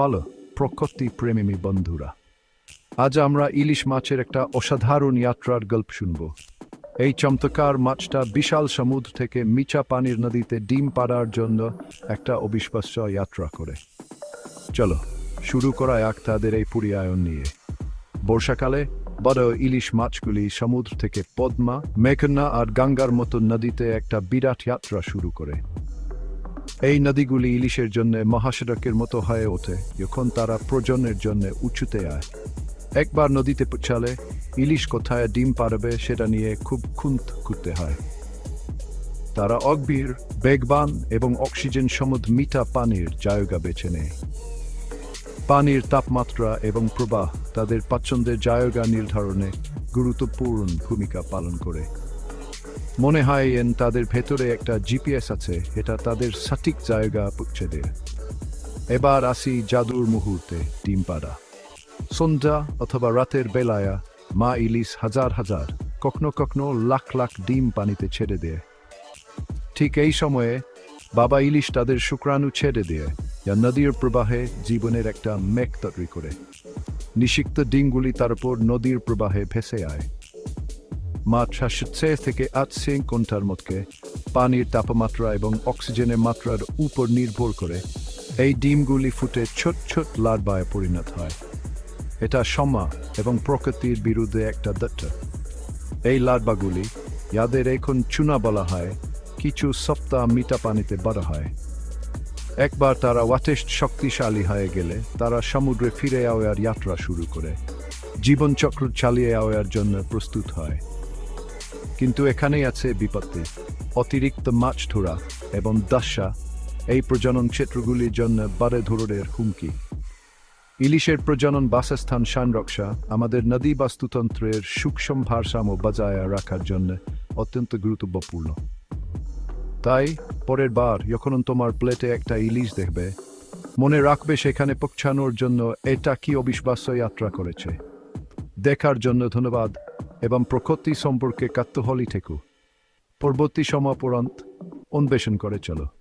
Hello প্রকৃতি প্রেমী বন্ধুরা। আজ আমরা ইলিশ মাছের একটা অসাধারণ যাত্রার গল্প শুনব। এই চমৎকার মাছটা বিশাল সমুদ্র থেকে মিচা পানির নদীতে ডিম পাড়ার জন্য একটা অবিশ্বাস্য যাত্রা করে। চলো, শুরু করা এক তাদের এই পুরিয়ায়ন নিয়ে। বর্ষাকালে বড় ইলিশ মাছগুলি সমুদ্র থেকে পদ্মা, মেঘনা আর গঙ্গার মতো নদীতে একটা বিরাট যাত্রা শুরু করে। এই নদীগুলি ইলিশের জন্য মহাসড়কের মতো হয়ে ওঠে, যখন তারা প্রজনের জন্য উঁচুতে আয়। একবার নদীতে পৌঁছালে ইলিশ কোথায় ডিম পারবে সেটা নিয়ে খুব খুন্ত করতে হয়। তারা অগভীর, বেগবান এবং অক্সিজেন সমুদ্র মিঠা পানির জায়গা বেছে নেয়। পানির তাপমাত্রা এবং প্রবাহ তাদের পছন্দের জায়গা নির্ধারণে গুরুত্বপূর্ণ ভূমিকা পালন করে। মনে হয় এন তাদের ভেতরে একটা জিপিএস আছে, এটা তাদের সঠিক জায়গা পৌঁছে দেয়। এবার আসি জাদুর মুহূর্তে ডিম পাড়া সন্ধ্যা অথবা রাতের বেলায়, মা ইলিশ হাজার হাজার, কখনো কখনো লাখ লাখ ডিম পানিতে ছেড়ে দেয়। ঠিক এই সময়ে, বাবা ইলিশ তাদের শুক্রাণু ছেড়ে দিয়ে, যা নদীর প্রবাহে জীবনের একটা মেঘ তৈরি করে। নিষিক্ত ডিমগুলি তার উপর নদীর প্রবাহে ভেসে আয়। মাছ সাতশো থেকে আটশো ঘণ্টার মধ্যে পানির তাপমাত্রা এবং অক্সিজেনের মাত্রার উপর নির্ভর করে এই ডিমগুলি ফুটে ছোট ছোট লার্বায় পরিণত হয়। এটা সমা এবং প্রকৃতির বিরুদ্ধে একটা দত্ত। এই লার্বাগুলি যাদের এখন চুনা বলা হয়, কিছু সপ্তাহ মিঠা পানিতে বড় হয়। একবার তারা যথেষ্ট শক্তিশালী হয়ে গেলে তারা সমুদ্রে ফিরে যাওয়ার যাত্রা শুরু করে। জীবনচক্র চালিয়ে যাওয়ার জন্য প্রস্তুত হয়। কিন্তু এখানেই আছে বিপত্তি। অতিরিক্ত মাছ ধরা এবং দাসা, এই প্রজনন ক্ষেত্রগুলির জন্য বারে ধরনের হুমকি। ইলিশের প্রজনন বাসস্থান সংরক্ষা আমাদের নদী বাস্তুতন্ত্রের সূক্ষ্ম ভারসাম্য বজায় রাখার জন্য অত্যন্ত গুরুত্বপূর্ণ। তাই, পরের বার যখন তোমার প্লেটে একটা ইলিশ দেখবে, মনে রাখবে সেখানে পৌঁছানোর জন্য এটা কি অবিশ্বাস্য যাত্রা করেছে। দেখার জন্য ধন্যবাদ এবং প্রকৃতি সম্পর্কে কাত্তহলি ঠেকু পরবর্তী সমাপরান্ত পরন্ত অন্বেষণ করে চলো।